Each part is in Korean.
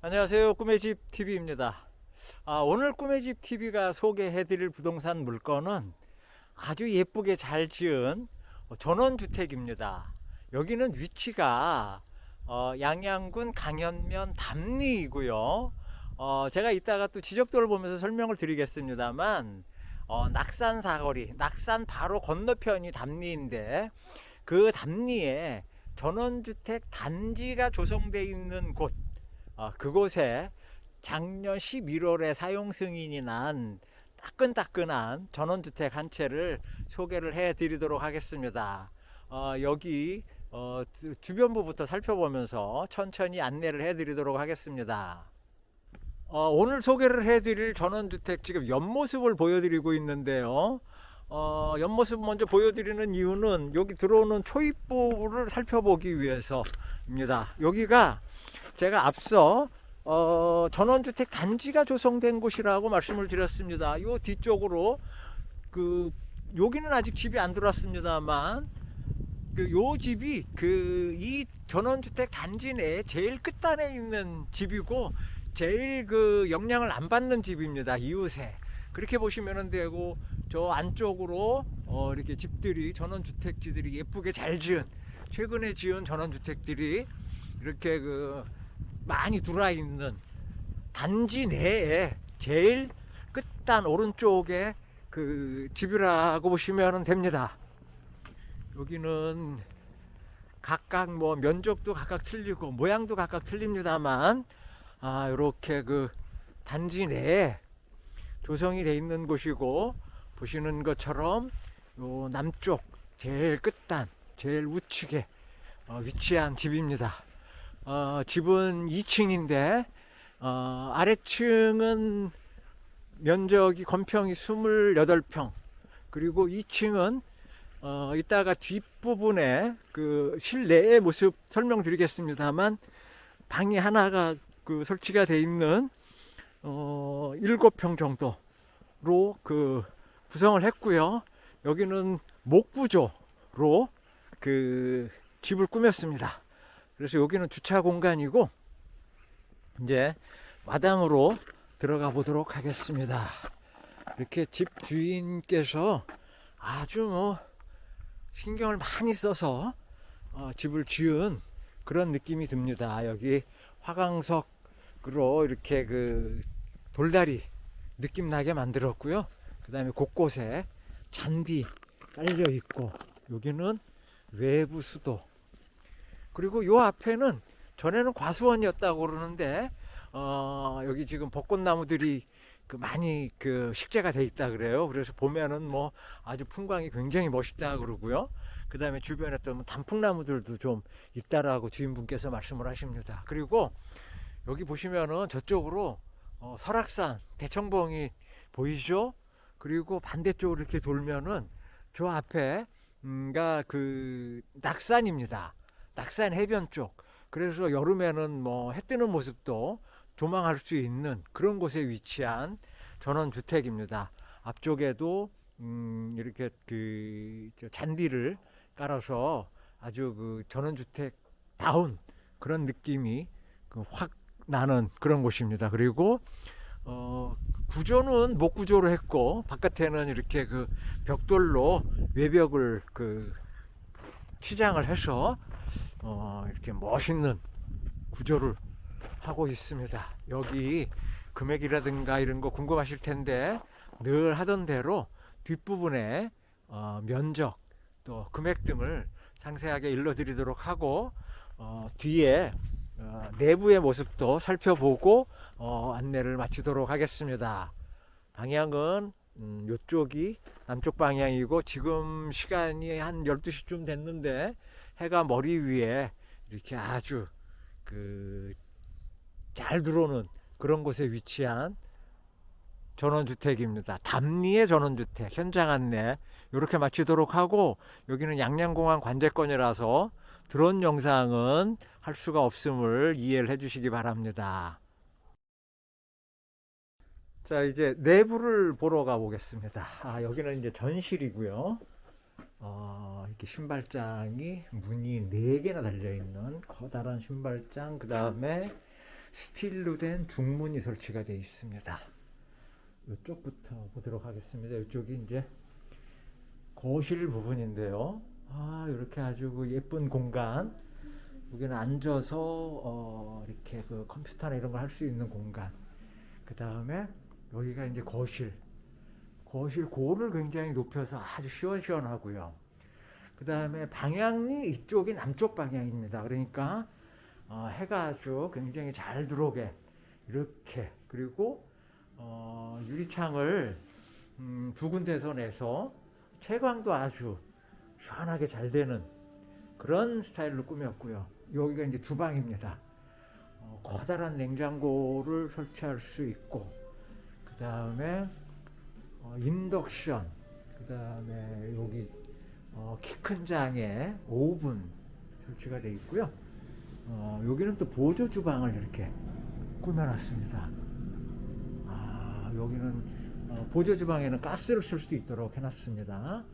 안녕하세요. 꿈의 집 TV입니다. 아, 오늘 꿈의 집 TV가 소개해 드릴 부동산 물건은 아주 예쁘게 잘 지은 전원주택입니다. 여기는 위치가 어, 양양군 강현면 담리이고요. 어, 제가 이따가 또 지적도를 보면서 설명을 드리겠습니다만 어, 낙산 사거리, 낙산 바로 건너편이 담리인데 그 담리에 전원주택 단지가 조성되어 있는 곳 어, 그곳에 작년 11월에 사용 승인이 난 따끈따끈한 전원주택 한 채를 소개를 해 드리도록 하겠습니다. 어, 여기 어, 주- 주변부부터 살펴보면서 천천히 안내를 해 드리도록 하겠습니다. 어, 오늘 소개를 해 드릴 전원주택 지금 옆모습을 보여드리고 있는데요. 어, 옆모습 먼저 보여드리는 이유는 여기 들어오는 초입부를 살펴보기 위해서입니다. 여기가 제가 앞서 어, 전원주택 단지가 조성된 곳이라고 말씀을 드렸습니다. 요 뒤쪽으로 그 여기는 아직 집이 안 들어왔습니다만 그요 집이 그 이 전원주택 단지 내에 제일 끝단에 있는 집이고 제일 그 영향을 안 받는 집입니다. 이웃에 그렇게 보시면 되고 저 안쪽으로 어, 이렇게 집들이 전원주택지들이 예쁘게 잘 지은 최근에 지은 전원주택들이 이렇게 그 많이 들어와 있는 단지 내에 제일 끝단 오른쪽에 그 집이라고 보시면 됩니다. 여기는 각각 뭐 면적도 각각 틀리고 모양도 각각 틀립니다만 아 이렇게 그 단지 내에 조성이 돼 있는 곳이고 보시는 것처럼 요 남쪽 제일 끝단 제일 우측에 어, 위치한 집입니다. 어, 집은 2층인데 어, 아래층은 면적이 건평이 28평 그리고 2층은 어, 이따가 뒷부분에 그 실내의 모습 설명드리겠습니다만 방이 하나가 그 설치가 돼 있는 어, 7평 정도로 그 구성을 했고요. 여기는 목구조로 그 집을 꾸몄습니다. 그래서 여기는 주차 공간이고 이제 마당으로 들어가 보도록 하겠습니다. 이렇게 집 주인께서 아주 뭐 신경을 많이 써서 어, 집을 지은 그런 느낌이 듭니다. 여기 화강석으로 이렇게 그 돌다리 느낌 나게 만들었고요. 그 다음에 곳곳에 잔디 깔려 있고 여기는 외부 수도 그리고 요 앞에는 전에는 과수원이었다고 그러는데 어, 여기 지금 벚꽃나무들이 그 많이 그 식재가 돼 있다 그래요. 그래서 보면은 뭐 아주 풍광이 굉장히 멋있다 그러고요. 그 다음에 주변에 또 단풍나무들도 좀 있다라고 주인분께서 말씀을 하십니다. 그리고 여기 보시면은 저쪽으로 어, 설악산 대청봉이 보이죠? 그리고 반대쪽으로 이렇게 돌면은 저 앞에 음가 그 낙산입니다. 낙산 해변 쪽. 그래서 여름에는 뭐 해 뜨는 모습도 조망할 수 있는 그런 곳에 위치한 전원 주택입니다. 앞쪽에도 음 이렇게 그저 잔디를 깔아서 아주 그 전원 주택 다운 그런 느낌이 그 확 나는 그런 곳입니다. 그리고 어 구조는 목 구조로 했고 바깥에는 이렇게 그 벽돌로 외벽을 그 치장을 해서 어 이렇게 멋있는 구조를 하고 있습니다. 여기 금액이라든가 이런 거 궁금하실 텐데 늘 하던 대로 뒷부분에 어, 면적 또 금액 등을 상세하게 일러드리도록 하고 어, 뒤에 어, 내부의 모습도 살펴보고 어, 안내를 마치도록 하겠습니다. 방향은 음, 이쪽이 남쪽 방향이고 지금 시간이 한 12시쯤 됐는데 해가 머리 위에 이렇게 아주 그 잘 들어오는 그런 곳에 위치한 전원주택입니다. 담리의 전원주택 현장 안내 이렇게 마치도록 하고 여기는 양양공항 관제권이라서 드론 영상은 할 수가 없음을 이해를 해주시기 바랍니다. 자 이제 내부를 보러 가보겠습니다. 아 여기는 이제 전실이고요. 어, 이렇게 신발장이 문이 네 개나 달려 있는 커다란 신발장 그 다음에 스틸로 된 중문이 설치가 되어 있습니다. 이쪽부터 보도록 하겠습니다. 이쪽이 이제 거실 부분인데요. 아, 이렇게 아주 그 예쁜 공간. 여기는 앉아서 어, 이렇게 그 컴퓨터나 이런 걸 할 수 있는 공간. 그 다음에 여기가 이제 거실. 거실 고를 굉장히 높여서 아주 시원시원하고요. 그 다음에 방향이 이쪽이 남쪽 방향입니다. 그러니까 어, 해가 아주 굉장히 잘 들어오게 이렇게 그리고 어, 유리창을 음, 두 군데서 내서 채광도 아주 시원하게 잘 되는 그런 스타일로 꾸몄고요. 여기가 이제 주방입니다. 어, 커다란 냉장고를 설치할 수 있고 그 다음에 어, 인덕션 그 다음에 여기 어, 키큰 장에 오븐 설치가 되어 있고요. 어, 여기는 또 보조 주방을 이렇게 꾸며놨습니다. 아, 여기는 어, 보조 주방에는 가스를 쓸수 있도록 해놨습니다.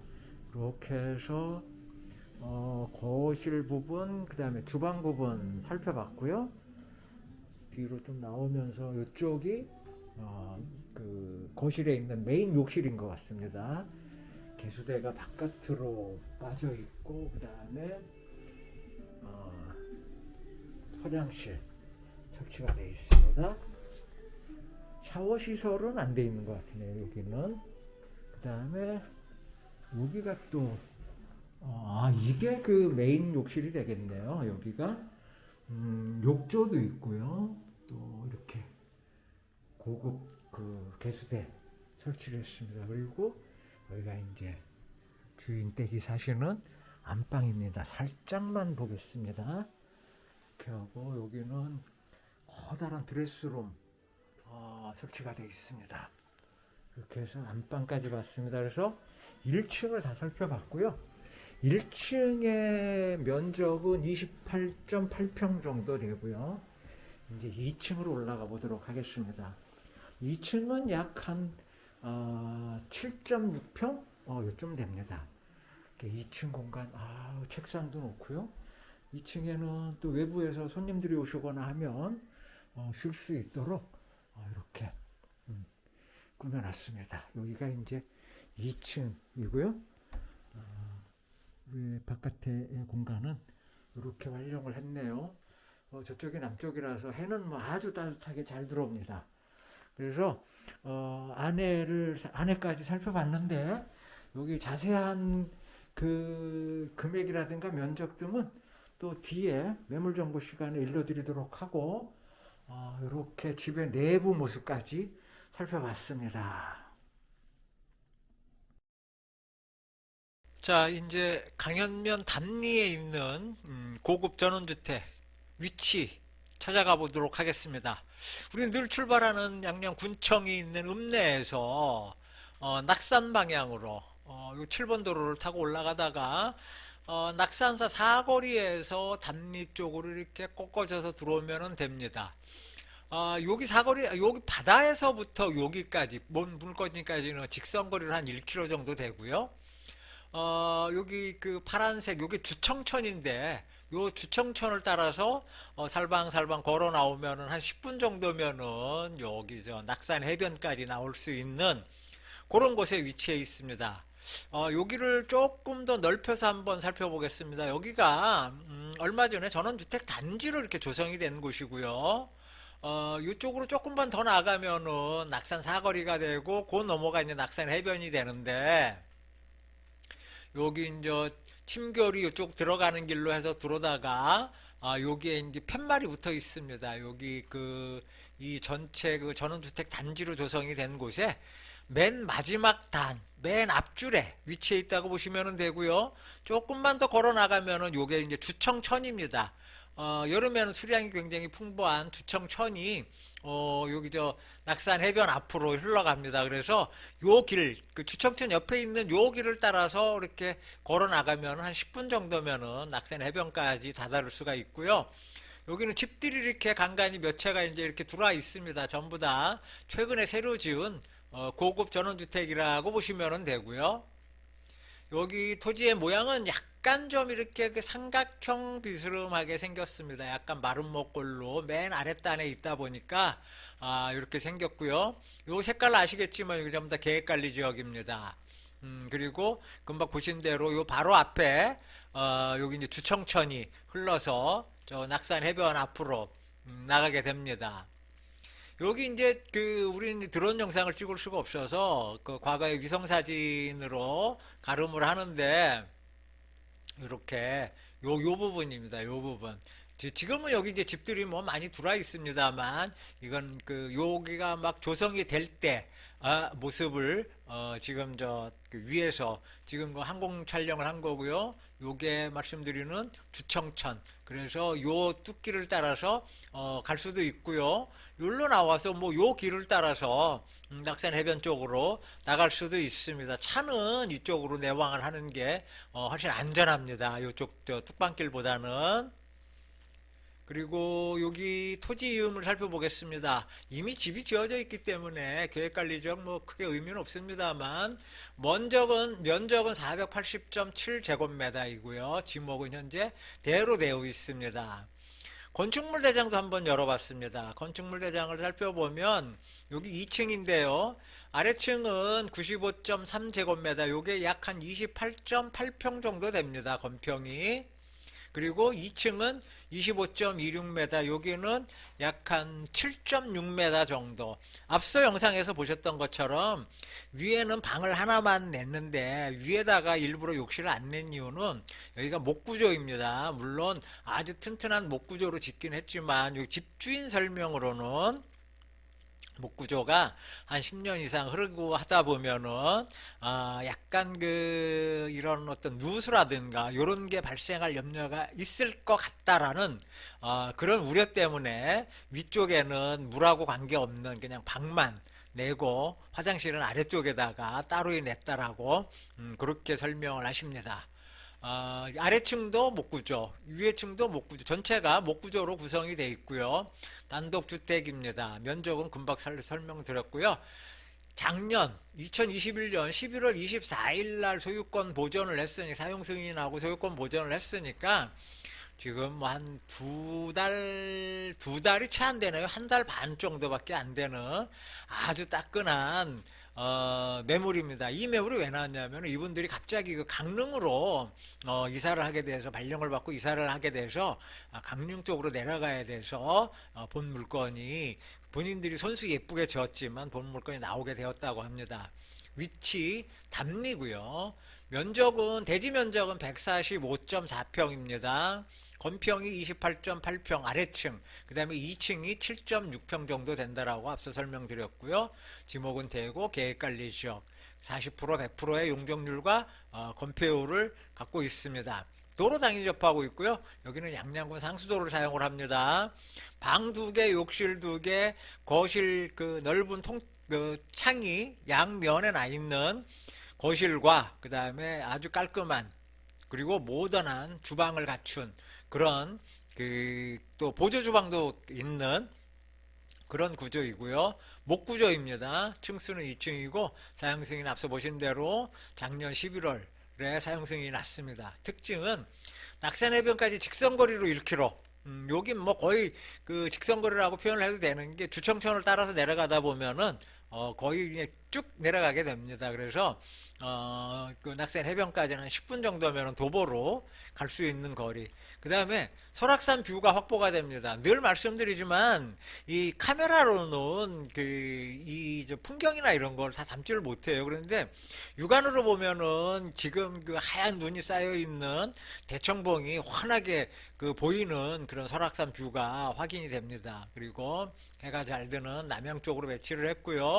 이렇게 해서 어, 거실 부분, 그 다음에 주방 부분 살펴봤고요. 뒤로 좀 나오면서 이쪽이 어, 그 거실에 있는 메인 욕실인 것 같습니다. 개수대가 바깥으로 빠져 있고 그 다음에 어, 화장실 설치가 되어 있습니다. 샤워 시설은 안 되어 있는 것 같네요. 여기는 그 다음에 여기가 또 어, 아, 이게 그 메인 욕실이 되겠네요. 여기가 음, 욕조도 있고요. 또 이렇게 고급 그 개수대 설치를 했습니다. 그리고 여기가 이제 주인 댁이 사시는 안방입니다. 살짝만 보겠습니다. 이렇게 하고 여기는 커다란 드레스룸 어, 설치가 되어 있습니다. 이렇게 해서 안방까지 봤습니다. 그래서 1층을 다 살펴봤고요. 1층의 면적은 28.8평 정도 되고요. 이제 2층으로 올라가 보도록 하겠습니다. 2층은 약한 어, 7.6평 어, 요쯤 됩니다. 2층 공간 아, 책상도 놓고요. 2층에는 또 외부에서 손님들이 오시거나 하면 어, 쉴수 있도록 어, 이렇게 음, 꾸며놨습니다. 여기가 이제 2층이고요. 어, 위 바깥의 공간은 이렇게 활용을 했네요. 어, 저쪽이 남쪽이라서 해는 뭐 아주 따뜻하게 잘 들어옵니다. 그래서 어, 안에를 안에까지 살펴봤는데 여기 자세한 그 금액이라든가 면적 등은 또 뒤에 매물 정보 시간에 일러드리도록 하고 어, 이렇게 집의 내부 모습까지 살펴봤습니다. 자, 이제 강현면 단리에 있는 음, 고급 전원주택 위치 찾아가 보도록 하겠습니다. 우리는 늘 출발하는 양양 군청이 있는 읍내에서 어, 낙산 방향으로 어, 7번 도로를 타고 올라가다가 어, 낙산사 사거리에서 단리 쪽으로 이렇게 꺾어져서 들어오면 됩니다. 어, 여기 사거리, 여기 바다에서부터 여기까지, 먼 물거리까지는 직선거리로 한 1km 정도 되고요. 어, 여기 그 파란색, 여기 주청천인데, 요 주청천을 따라서 어, 살방살방 걸어 나오면은 한 10분 정도면은 여기 저 낙산 해변까지 나올 수 있는 그런 곳에 위치해 있습니다. 어, 여기를 조금 더 넓혀서 한번 살펴보겠습니다. 여기가 음, 얼마 전에 전원주택 단지로 이렇게 조성이 된 곳이고요. 어, 이쪽으로 조금만 더 나가면은 낙산 사거리가 되고 그 넘어가 있는 낙산 해변이 되는데 여기 이제 침결이 이쪽 들어가는 길로 해서 들어다가 아, 여기에 이제 팻말이 붙어 있습니다. 여기 그 이 전체 그 전원주택 단지로 조성이 된 곳에 맨 마지막 단, 맨 앞줄에 위치해 있다고 보시면 되고요. 조금만 더 걸어 나가면은 요게 이제 주청천입니다. 어, 여름에는 수량이 굉장히 풍부한 두청천이 어, 여기 저 낙산 해변 앞으로 흘러갑니다. 그래서 요 길, 그 주청천 옆에 있는 요 길을 따라서 이렇게 걸어 나가면 한 10분 정도면은 낙산 해변까지 다다를 수가 있고요. 여기는 집들이 이렇게 간간히 몇 채가 이제 이렇게 들어와 있습니다. 전부 다 최근에 새로 지은 어, 고급 전원주택이라고 보시면 되고요. 여기 토지의 모양은 약간 좀 이렇게 그 삼각형 비스름하게 생겼습니다. 약간 목골로 맨 아랫단에 있다 보니까 아, 이렇게 생겼고요. 요 색깔 아시겠지만 여기 전부 다 계획관리 지역입니다. 음, 그리고 금방 보신 대로 요 바로 앞에 어, 여기 이제 주청천이 흘러서 저 낙산 해변 앞으로 음, 나가게 됩니다. 여기 이제 그 우리는 드론 영상을 찍을 수가 없어서 그 과거의 위성 사진으로 가름을 하는데 이렇게 요, 요 부분입니다. 요 부분. 지- 지금은 여기 이제 집들이 뭐 많이 들어와 있습니다만 이건 그 여기가 막 조성이 될때 아, 모습을 어, 지금 저그 위에서 지금 그 항공 촬영을 한 거고요. 요게 말씀드리는 주청천. 그래서 요 뚝길을 따라서 어, 갈 수도 있고요. 여기로 나와서 뭐 요 길을 따라서 음, 낙산 해변 쪽으로 나갈 수도 있습니다. 차는 이쪽으로 내왕을 하는 게 어, 훨씬 안전합니다. 요쪽 저 뚝방길보다는. 그리고 여기 토지 이음을 살펴보겠습니다. 이미 집이 지어져 있기 때문에 계획관리적 뭐 크게 의미는 없습니다만 면적은 면적은 480.7제곱미터이고요. 지목은 현재 대로 되어 있습니다. 건축물 대장도 한번 열어봤습니다. 건축물 대장을 살펴보면 여기 2층인데요. 아래층은 95.3제곱미터, 요게 약 한 28.8평 정도 됩니다. 건평이. 그리고 2층은 25.26m, 여기는 약 한 7.6m 정도. 앞서 영상에서 보셨던 것처럼 위에는 방을 하나만 냈는데 위에다가 일부러 욕실을 안 낸 이유는 여기가 목구조입니다. 물론 아주 튼튼한 목구조로 짓긴 했지만 집주인 설명으로는 목구조가 한 10년 이상 흐르고 하다 보면은 아 약간 그 이런 어떤 누수라든가 이런 게 발생할 염려가 있을 것 같다라는 어, 그런 우려 때문에 위쪽에는 물하고 관계없는 그냥 방만 내고 화장실은 아래쪽에다가 따로 냈다라고 음, 그렇게 설명을 하십니다. 어, 아래층도 목구조, 위에층도 목구조, 전체가 목구조로 구성이 되어 있고요. 단독주택입니다. 면적은 금방 설- 설명드렸고요. 작년 2021년 11월 24일 날 소유권 보전을 했으니 사용 승인하고 소유권 보전을 했으니까 지금 뭐 한 두 달, 두 달이 채 안 되네요. 한 달 반 정도밖에 안 되는 아주 따끈한 어, 매물입니다. 이 매물이 왜 나왔냐면 이분들이 갑자기 그 강릉으로 어, 이사를 하게 돼서 발령을 받고 이사를 하게 돼서 아, 강릉 쪽으로 내려가야 돼서 어, 본 물건이 본인들이 손수 예쁘게 지었지만 본 물건이 나오게 되었다고 합니다. 위치 담리고요. 면적은 대지 면적은 145.4평입니다. 건평이 28.8평 아래층, 그 다음에 2층이 7.6평 정도 된다라고 앞서 설명드렸고요. 지목은 되고 계획관리 지역 40% 100%의 용적률과 어, 건폐율을 갖고 있습니다. 도로 당일 접하고 있고요. 여기는 양양군 상수도를 사용을 합니다. 방 두 개, 욕실 두 개, 거실 그 넓은 통, 그 창이 양면에 나 있는 거실과 그 다음에 아주 깔끔한 그리고 모던한 주방을 갖춘 그런 그 또 보조 주방도 있는 그런 구조이고요. 목구조입니다. 층수는 2층이고 사용 승인 앞서 보신 대로 작년 11월에 사용 승인이 났습니다. 특징은 낙산해변까지 직선거리로 1km. 음, 여긴 뭐 거의 그 직선거리라고 표현을 해도 되는 게 주청천을 따라서 내려가다 보면은 어, 거의 쭉 내려가게 됩니다. 그래서 어, 그 낙산 해변까지는 한 10분 정도면 도보로 갈 수 있는 거리. 그 다음에 설악산 뷰가 확보가 됩니다. 늘 말씀드리지만 이 카메라로는 그이 풍경이나 이런 걸 다 담지를 못해요. 그런데 육안으로 보면은 지금 그 하얀 눈이 쌓여 있는 대청봉이 환하게 그 보이는 그런 설악산 뷰가 확인이 됩니다. 그리고 해가 잘 드는 남양 쪽으로 배치를 했고요.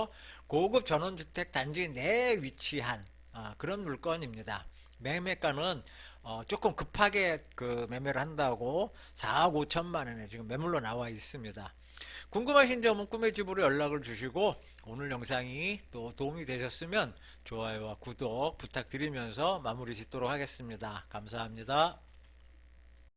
고급 전원주택 단지 내에 위치한 아, 그런 물건입니다. 매매가는 어, 조금 급하게 그 매매를 한다고 4억 5천만 원에 지금 매물로 나와 있습니다. 궁금하신 점은 꿈의 집으로 연락을 주시고 오늘 영상이 또 도움이 되셨으면 좋아요와 구독 부탁드리면서 마무리 짓도록 하겠습니다. 감사합니다.